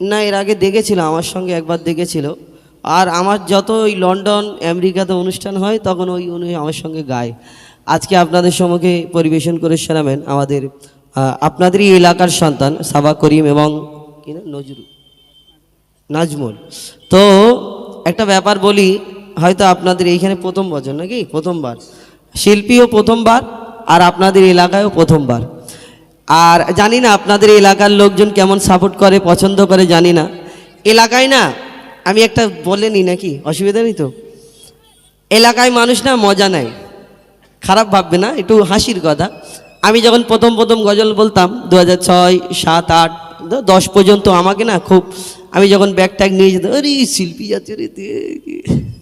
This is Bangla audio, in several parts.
না, এর আগে দেখেছিল আমার সঙ্গে একবার দেখেছিল। আর আমার যত ওই লন্ডন, আমেরিকাতে অনুষ্ঠান হয়, তখন ওই উনি আমার সঙ্গে গায়। আজকে আপনাদের সম্মুখে পরিবেশন করে শোনাবেন আমাদের আপনাদেরই এলাকার সন্তান, সাবা করিম এবং কি না নজরুল। নাজমুল। তো একটা ব্যাপার বলি, হয়তো আপনাদের এইখানে প্রথম বছর নাকি? প্রথমবার। শিল্পীও প্রথমবার, আর আপনাদের এলাকায়ও প্রথমবার। আর জানি না আপনাদের এলাকার লোকজন কেমন সাপোর্ট করে, পছন্দ করে, জানি না। এলাকায় না, আমি একটা বলে নিই নাকি? অসুবিধা নেই তো? এলাকায় মানুষ না মজা নেয়। খারাপ ভাববে না, একটু হাসির কথা। আমি যখন প্রথম প্রথম গজল বলতাম দু হাজার ছয়, সাত, আট দশ পর্যন্ত আমাকে না খুব, আমি যখন ব্যাগ ট্যাগ নিয়ে যেতাম, আরে শিল্পী যাচ্ছে রে।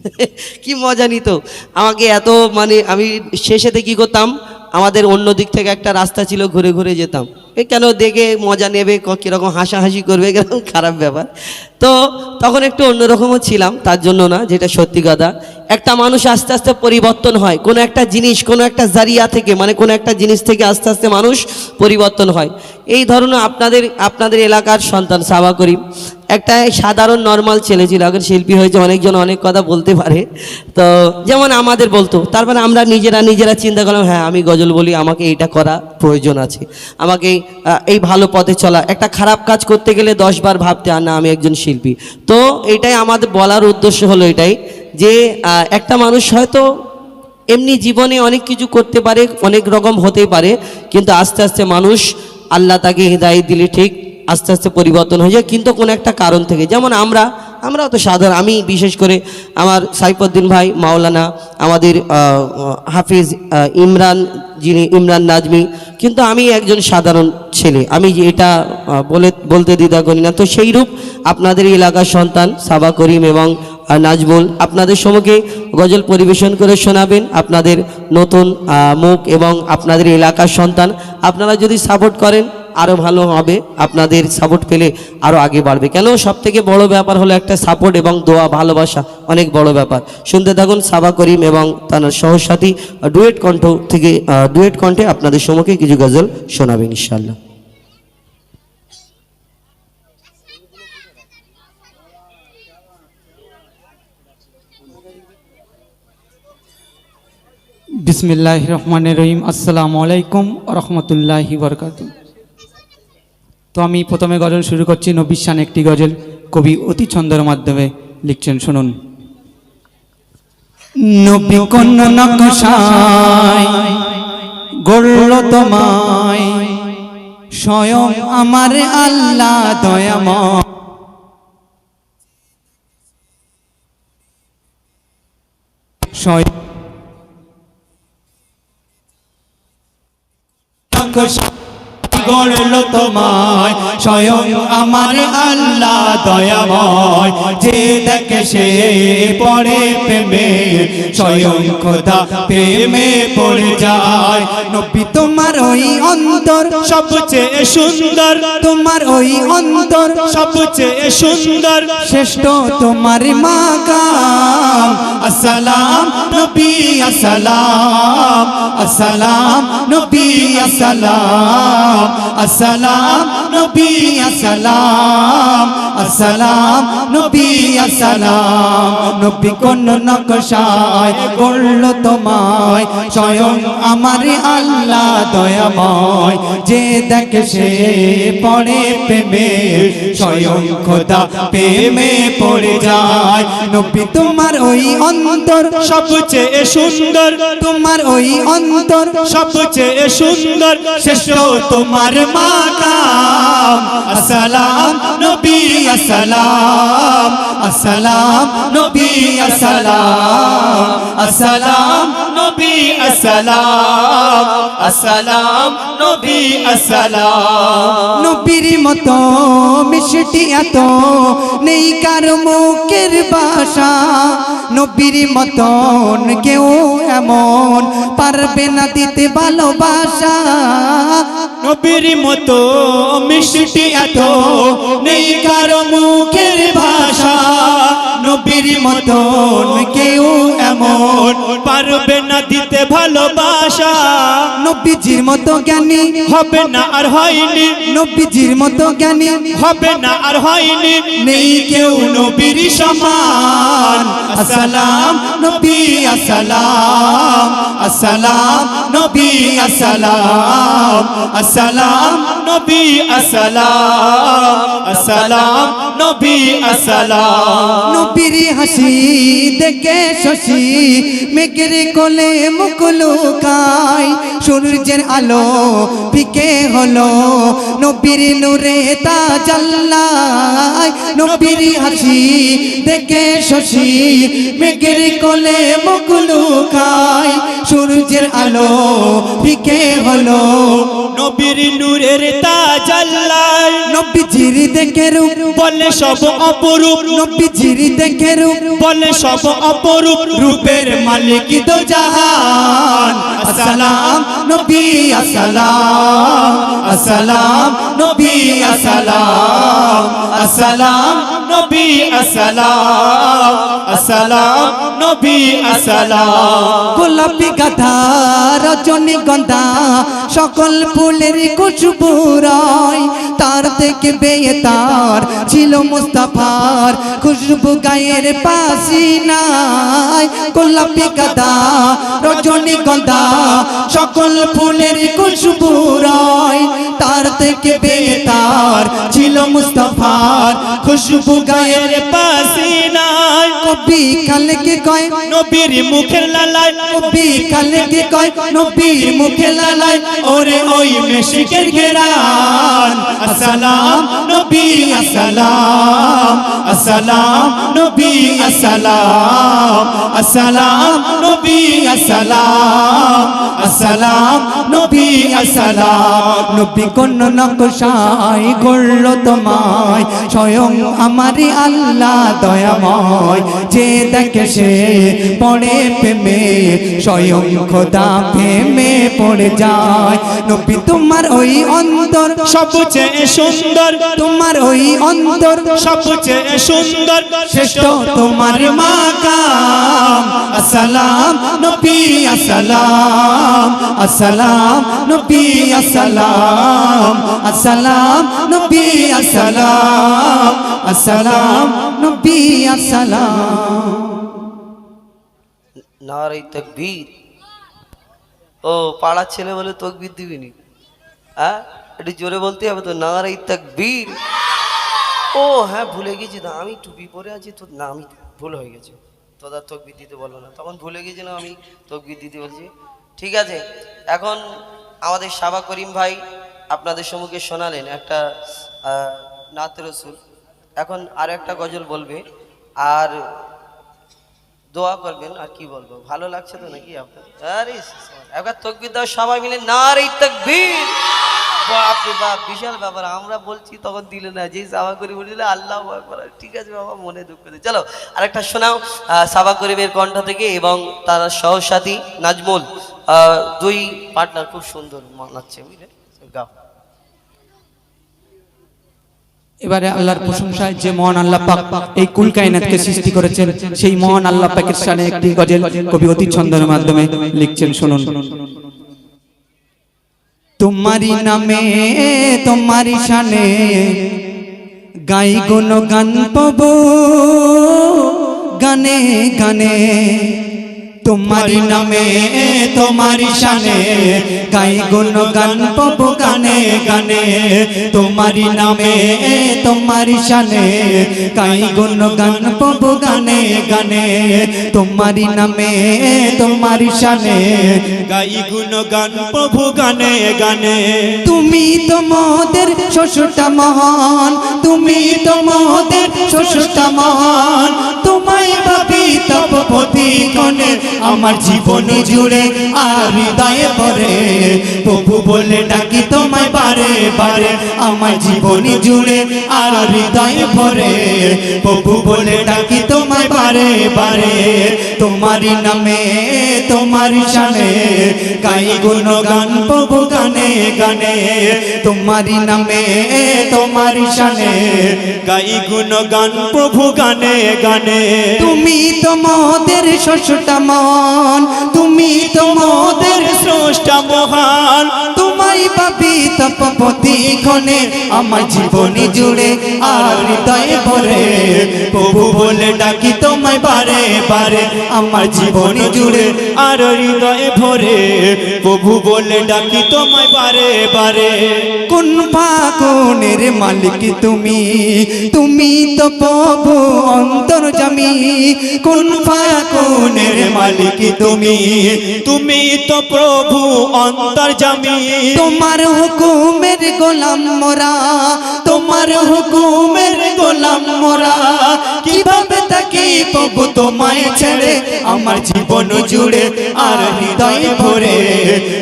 কি মজা নিত। আমাকে এত মানে আমি শেষেতে কি করতাম আমাদের অন্য দিক থেকে একটা রাস্তা ছিল, ঘুরে ঘুরে যেতাম। এ কেন দেখে মজা নেবে কীরকম হাসাহাসি করবে কেন খারাপ ব্যাপার। তো তখন একটু অন্যরকমও ছিলাম, তার জন্য না, যেটা সত্যি কথা। একটা মানুষ আস্তে আস্তে পরিবর্তন হয়, কোনো একটা জিনিস, কোনো একটা জারিয়া থেকে মানে কোনো একটা জিনিস থেকে আস্তে আস্তে মানুষ পরিবর্তন হয়। এই ধরনের আপনাদের আপনাদের এলাকার সন্তান, সাবা করিম একটা সাধারণ নর্মাল ছেলে ছিল এখন শিল্পী হয়েছে, অনেকজন অনেক কথা বলতে পারে। তো যেমন আমাদের বলতো, তারপরে আমরা নিজেরা নিজেরা চিন্তা করলাম হ্যাঁ আমি গজল বলি, আমাকে এইটা করা প্রয়োজন আছে। আমাকে এই ভালো পথে চলা, একটা খারাপ কাজ করতে গেলে দশবার ভাবতে, আর না, আমি একজন শিল্পী। তো এটাই আমাদের বলার উদ্দেশ্য হলো এটাই, যে একটা মানুষ হয়তো এমনি জীবনে অনেক কিছু করতে পারে, অনেক রকম হতে পারে, কিন্তু আস্তে আস্তে মানুষ আল্লাহ তাকে হৃদায়ত দিলে ঠিক আস্তে আস্তে পরিবর্তন হয়ে যায়, কিন্তু কোনো একটা কারণ থেকে। যেমন আমরা, আমরাও তো সাধারণ, আমি বিশেষ করে আমার সাইফুদ্দিন ভাই, মাওলানা, আমাদের হাফিজ ইমরান যিনি, ইমরান নাজমি, কিন্তু আমি একজন সাধারণ ছেলে। আমি এটা বলে, বলতে দ্বিধা করি না। তো সেই রূপ আপনাদের এলাকার সন্তান, সাবা করিম এবং নাজবুল আপনাদের সম্মুখে গজল পরিবেশন করে শোনাবেন। আপনাদের নতুন মুখ এবং আপনাদের এলাকার সন্তান, আপনারা যদি সাপোর্ট করেন আরও ভালো হবে। আপনাদের সাপোর্ট পেলে আরও আগে বাড়বে। কেন? সব থেকে বড় ব্যাপার হলো একটা সাপোর্ট এবং দোয়া, ভালোবাসা অনেক বড় ব্যাপার। শুনতে থাকুন সাবা করিম এবং তার সহসাথী ডুয়েট কণ্ঠ থেকে ডুয়েট কণ্ঠে আপনাদের সম্মুখে কিছু গজল শোনাবেন ইনশাল্লাহ বিসমিল্লাহ রহমান রহিম। আসসালামু আলাইকুম রহমতুল্লাহি বরকাত তো আমি প্রথমে গজল শুরু করছি নবিশান একটি গজল কবি অতি ছন্দের মাধ্যমে লিখছেন, শুনুন। স্বয়ং আমার আল্লাহ দয়াময়। স্বয়ং গড়ল তোমায় স্বয়ং আমার আল্লাহ দয়াময়। যে দেখে সে পড়ে প্রেমে, স্বয়ং খোদা প্রেমে পড়ে যায়। নবী তোমার ওই অন্তর সবচেয়ে সুন্দর। তোমার ওই অন্তর সবচেয়ে সুন্দর। শ্রেষ্ঠ তোমার মাকাম। আসসালাম নবী আসসালাম। আসসালাম নবী আসসালাম। আসসালাম নবী আসসালাম। আসসালাম নবী আসসালাম। নবী কোন নকশায় করল তোমায়? স্বয়ং আমার আল্লাহ দয়াময়, যে দেখে সে পড়ে প্রেমে, স্বয়ং খোদা প্রেমে পড়ে যায়। নব্বী তোমার ওই অন্তর সবচেয়ে সুন্দর। তোমার ওই অন্তর সবচেয়ে সুন্দর। শ্রেষ্ঠ তোমার মাকাম। আসসালাম নবী আসসালাম আসসালাম নবী আসসালাম আসসালাম নবী আসসালাম আসসালাম নবী আসসালাম। নবীর মতো মিষ্টি এত নেই কার মুখের ভাষা নবীর মতন কেউ এমন পারবে না দিতে ভালোবাসা। নবীর মতো মিষ্টি এত নেই কারও মুখের ভাষা। নবীর মতন কেউ এমন পারবে না দিতে। ভালোবাসা। নবীজির মতো জ্ঞানী হবে না আর হয়নি। নবীজির মতো জ্ঞানী হবে না আর হয়নি। নেই কেউ নবীর সমান। আসসালাম নবী আসসালাম। আসসালাম নবী আসসালাম। আসসালাম নবী আসসালাম। আসসালাম নবী আসসালাম। নবীর হাসি দেখে শশী মেঘের কোলে মুকুলুকাই সূর্যের আলো ফিকে হলো। নবীর নূরে তা জাল্লাই নবীর হাসি দেখে শশী মেঘের কোলে মকুলুকাই সূর্যের আলো ফিকে হলো। নবীর নূরের তাজাল্লায় নবীজির দেখে রূপ বলে সব অপরূপ। নবীজির দেখে রূপ বলে সব অপরূপ। রূপের মালিক দো জাহান। আসসালাম নবী আসসালাম। আসসালাম নবী আসসালাম। আসসালাম নবী আসসালাম। আসসালাম নবী আসসালাম। গোলাপি গাধা রজনী গন্ধা সকল ফুলের খুশবু রয় তার থেকে বেয়ে তার ছিল মুস্তাফার। খুশবু গায়ের পাশি নাই, গোলাপি গাধা রজনী গন্ধা সকল ফুলের খুশবু রয় তার থেকে বেয়ে তার ছিল মুস্তাফার। খুশবু গায়ের পাশে নাই কবি কালকে কয়? নবীর মুখের লালায় নবী কালকে কয়? নবীর মুখে লালায় ওরে ওই মেশিকের ঘেরান। আসসালাম নবী আসসালাম আসসালাম নবী আসসালাম আসসালাম নবী আসসালাম আসসালাম নবী আসসালাম। নবী কোন গড়ল তোমায় স্বয়ং আমারই আল্লাহ দয়াময়। যে দেখে সে পড়ে প্রেমে, স্বয়ং খোদা প্রেমে পড়ে যায়। নবী, তোমার ওই অন্তর সবচেয়ে সুন্দর। তোমার ওই অন্তর সবচেয়ে সুন্দর। শ্রেষ্ঠ তোমার মাকাম আসসালাম, নবী আসসালাম আসসালাম, নবী আসসালাম আসসালাম, নবী আসসালাম আসসালাম, নবী আসসালাম। নারাই তকবীর। ও, পাড়ার ছেলে বলে তকবীর দিবিনি। হ্যাঁ? একটু জোরে বলতে হবে তো নারাই তকবীর। ও হ্যাঁ ভুলে গেছি তো, আমি টুপি পরে আছি তো, না, আমি ভুল হয়ে গেছে। তোদের তকবির দিতে বলল না। তখন ভুলে গিয়েছিলাম আমি তকবির দিতে বলছি। ঠিক আছে, এখন আমাদের সাবা করিম ভাই আপনাদের সম্মুখে শোনালেন একটা নাত রসুল। এখন আর একটা গজল বলবে, আর দোয়া করবেন, আর কি বলব? ভালো লাগছে তো নাকি আপনার আরে, একবার তকবির দাও, সবাই মিলে না রে তকবীর। বাপরে বাপ, বিশাল ব্যাপার। আমরা বলছি, তখন দিলে না। যে সাবা করি বলছিলে আল্লাহ ঠিক আছে বাবা, মনে দুঃখ দিই চলো, আরেকটা শোনাও সাবা করিমের কণ্ঠ থেকে এবং তার সহসাথী নাজমুল। দুই পার্টনার খুব সুন্দর মানাচ্ছে, বুঝলে? গাও। এবারে আল্লাহর প্রশংসায় যে মহান আল্লাহ পাক এই কুল কায়নাতকে সৃষ্টি করেছেন, সেই মহান আল্লাহ পাকের শানে একটি গজল কবি অতি ছন্দের মাধ্যমে লিখছেন, শুনুন। তোমারি নামে তোমারি শানে গাই গুণ গান পাবো গানে গানে। তোমারি নামে তোমারি শানে, গাই গুণ, গান পাব গানে গানে। তোমারি নামে তোমারি শানে, গাই গুণ, গান পাব গানে গানে। তোমারি নামে তোমারি শানে, গাই গুণ, গান প্রভু গানে গানে। তুমি তো মোদের শ্বশুরটা মহান, তুমি তো মোদের শ্বশুরটা মহান। তোমায় ভাবি তপপতি কনে আমার জীবন জুড়ে আর হৃদয়ে পড়ে। প্রভু বলে ডাকি তোমায় বারে বারে, আমার জীবন জুড়ে আর হৃদয়ে পড়ে। প্রভু বলে ডাকি তোমায় বারে বারে তোমারি নামে তোমারি শানে। গাই গুণ গান প্রভু গানে গানে। তোমারি নামে তোমারি শানে। গাই গুণ গান প্রভু গানে গানে। তুমি তো মোদের মন তুমি তো মোদের স্রষ্টা মহান। তোমায় পাপি তপপতি ক্ষণে আমার জীবনী জুড়ে আর হৃদয়ে ভরে। প্রভু বলে ডাকি বারে আমার জীবনে জুড়ে আর হৃদয়ে ভরে প্রভু বলে ডাকি তোমায় বারে বারে। কোন ফাগুনের মালিক তুমি? তুমি তো প্রভু অন্তর জামি। কোন ফাগুনের মালিক তুমি? তুমি তো প্রভু অন্তর্জামী তোমার হুকুমের গোলাম মোরা তোমার হুকুমের গোলাম মোরা, কীভাবে তাকি প্রভু তোমায় ছেড়ে আমার জীবন জুড়ে আর হৃদয় ভরে?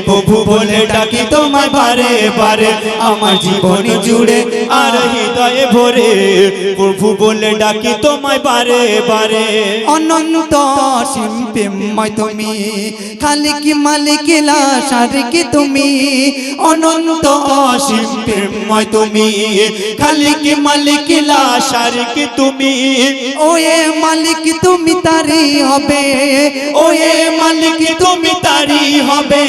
প্রভু বলে ডাকি তোমায় বারে বারে, আমার জীবন জুড়ে আর হৃদয়ে ভরে। প্রভু বলে ডাকি তোমায় বারে বারে। অনন্ত শিল্পেময় তুমি, খালিক মালিক লাশারিক তুমি? অনন্ত শিল্পেময় তুমি, খালিক মালিক লাশ শারিক তুমি? ওয়ে মালিক তুমি তারি হবে। ওয়ে মালিক তুমি তারি হবে।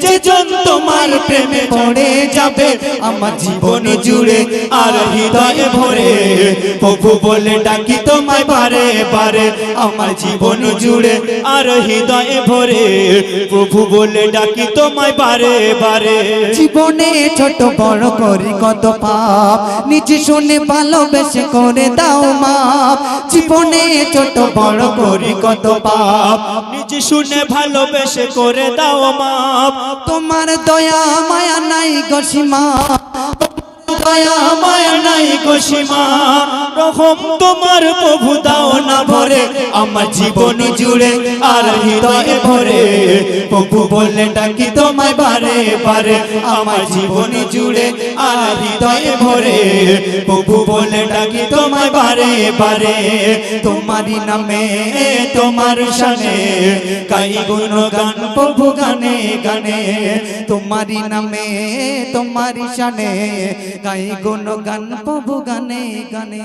যে জন তোমার প্রেমে পড়ে যাবে আমার জীবন জুড়ে আর হৃদয়ে ভরে। প্রভু বলে ডাকি তোমায় বারে বারে আমার জীবন জুড়ে আর হৃদয়ে ভরে। প্রভু বলে ডাকি তোমায় বারে বারে। জীবনে ছোট বড় করি কত পাপ নিজে শুনে ভালোবেসে করে দাও মাপ। জীবনে ছোট বড় করি কত পাপ। নিজে শুনে ভালোবেসে করে দাও মাপ। তোমার দয়া, মায়া নাই গসীমা দয়া, মায়া নাই গসীমা রকম তোমার প্রভু, দাও না ভরে। আমার জীবন জুড়ে আর হৃদয়ে ভরে। প্রভু বললে ডাকি তোমায় বারে বারে। আমার জীবন জুড়ে আর হৃদয়ে ভরে। প্রভু বলে ডাকি তোমায় বারে বারে। তোমারই নামে, তোমার শানে গাই গুণ গান প্রভু গানে গানে। তোমারই নামে, তোমারই শানে গাই গুণ গান প্রভু গানে গানে।